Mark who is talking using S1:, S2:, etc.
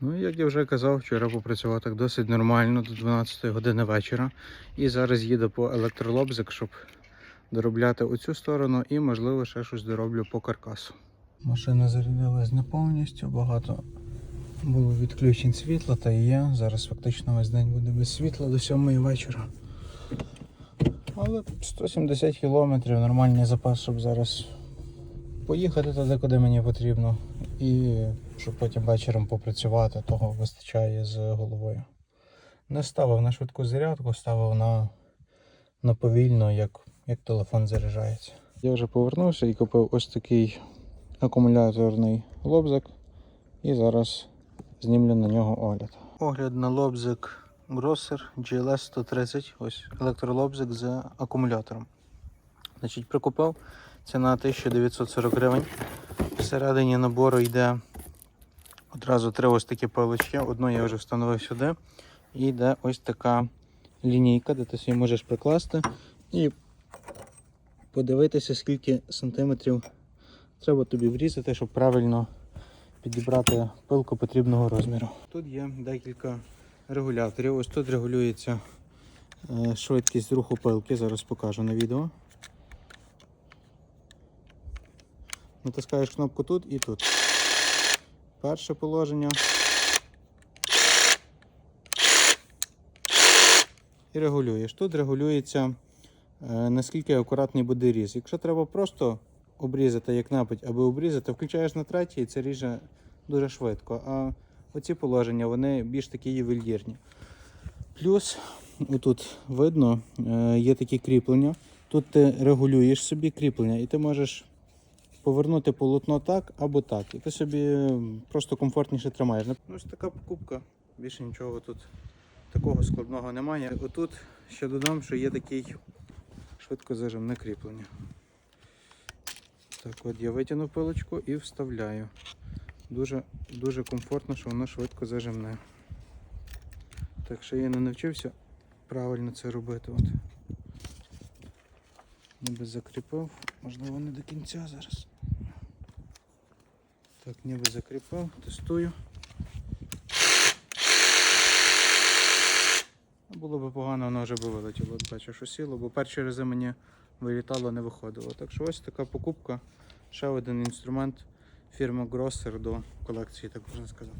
S1: Ну, як я вже казав, вчора попрацював так досить нормально до 12 години вечора. І зараз їду по електролобзик, щоб доробляти оцю сторону і, можливо, ще щось дороблю по каркасу. Машина зарядилась не повністю, багато було відключень світла та і є. Зараз фактично весь день буде без світла до 7 вечора. Але 170 кілометрів нормальний запас, щоб зараз поїхати туди, куди мені потрібно. І щоб потім вечором попрацювати, того вистачає з головою. Не ставив на швидку зарядку, ставив на, на повільно, як, як телефон заряджається. Я вже повернувся і купив ось такий акумуляторний лобзик. І зараз знімлю на нього огляд. Огляд на лобзик Grosser GLS 130, ось електролобзик з акумулятором. Значить, прикупив ціна 1940 гривень. Всередині набору йде одразу три ось такі пилочки. Одну я вже встановив сюди. І йде ось така лінійка, де ти собі можеш прикласти і подивитися, скільки сантиметрів треба тобі врізати, щоб правильно підібрати пилку потрібного розміру. Тут є декілька регуляторів. Ось тут регулюється е, швидкість руху пилки, зараз покажу на відео. Натискаєш кнопку тут і тут. Перше положення. І регулюєш. Тут регулюється е, наскільки акуратний буде різ. Якщо треба просто обрізати як напить, аби обрізати, включаєш на третій і це ріже дуже швидко. А оці положення вони більш такі ювелірні. Плюс, отут видно, е, є такі кріплення. Тут ти регулюєш собі кріплення, і ти можеш повернути полотно так або так. І ти собі просто комфортніше тримаєш. Ну, Ось така покупка. Більше нічого тут такого складного немає. Отут ще додам, що є такий швидкозажимне кріплення. Так, от я витягнув пилочку і вставляю. Дуже, дуже комфортно, що воно швидко зажимне. Так що я не навчився правильно це робити. От. Ніби закріпив, можливо не до кінця зараз. Так, ніби закріпив, тестую. Було б погано, воно вже би вилетіло, бачу, що сіло, бо перші рази мені вилітало, не виходило. Так що ось така покупка, ще один інструмент фірми Grosser до колекції, так можна сказати.